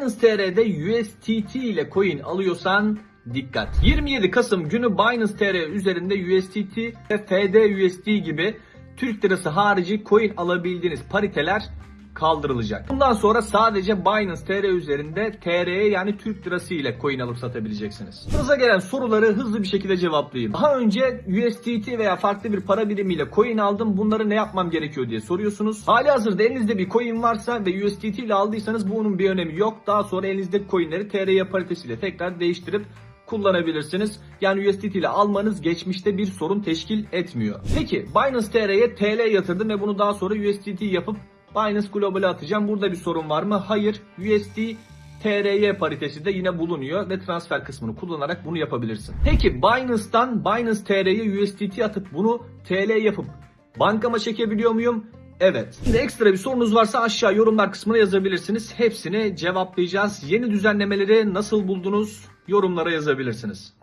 Binance TR'de USDT ile coin alıyorsan dikkat. 27 Kasım günü Binance TR üzerinde USDT ve FD USD gibi Türk lirası harici coin alabildiğiniz pariteler kaldırılacak. Bundan sonra sadece Binance TR üzerinde TR'ye yani Türk lirası ile coin alıp satabileceksiniz. Hızla gelen soruları hızlı bir şekilde cevaplayayım. Daha önce USDT veya farklı bir para birimiyle coin aldım. Bunları ne yapmam gerekiyor diye soruyorsunuz. Hali hazırda elinizde bir coin varsa ve USDT ile aldıysanız bunun bir önemi yok. Daha sonra elinizdeki coinleri TR'ye paritesiyle tekrar değiştirip kullanabilirsiniz. Yani USDT ile almanız geçmişte bir sorun teşkil etmiyor. Peki Binance TR'ye TL yatırdım ve bunu daha sonra USDT yapıp Binance Global'e atacağım. Burada bir sorun var mı? Hayır. USD TRY paritesi de yine bulunuyor ve transfer kısmını kullanarak bunu yapabilirsin. Peki Binance'dan Binance TR'ye USDT atıp bunu TL yapıp bankama çekebiliyor muyum? Evet. Şimdi ekstra bir sorunuz varsa aşağı yorumlar kısmına yazabilirsiniz. Hepsini cevaplayacağız. Yeni düzenlemeleri nasıl buldunuz? Yorumlara yazabilirsiniz.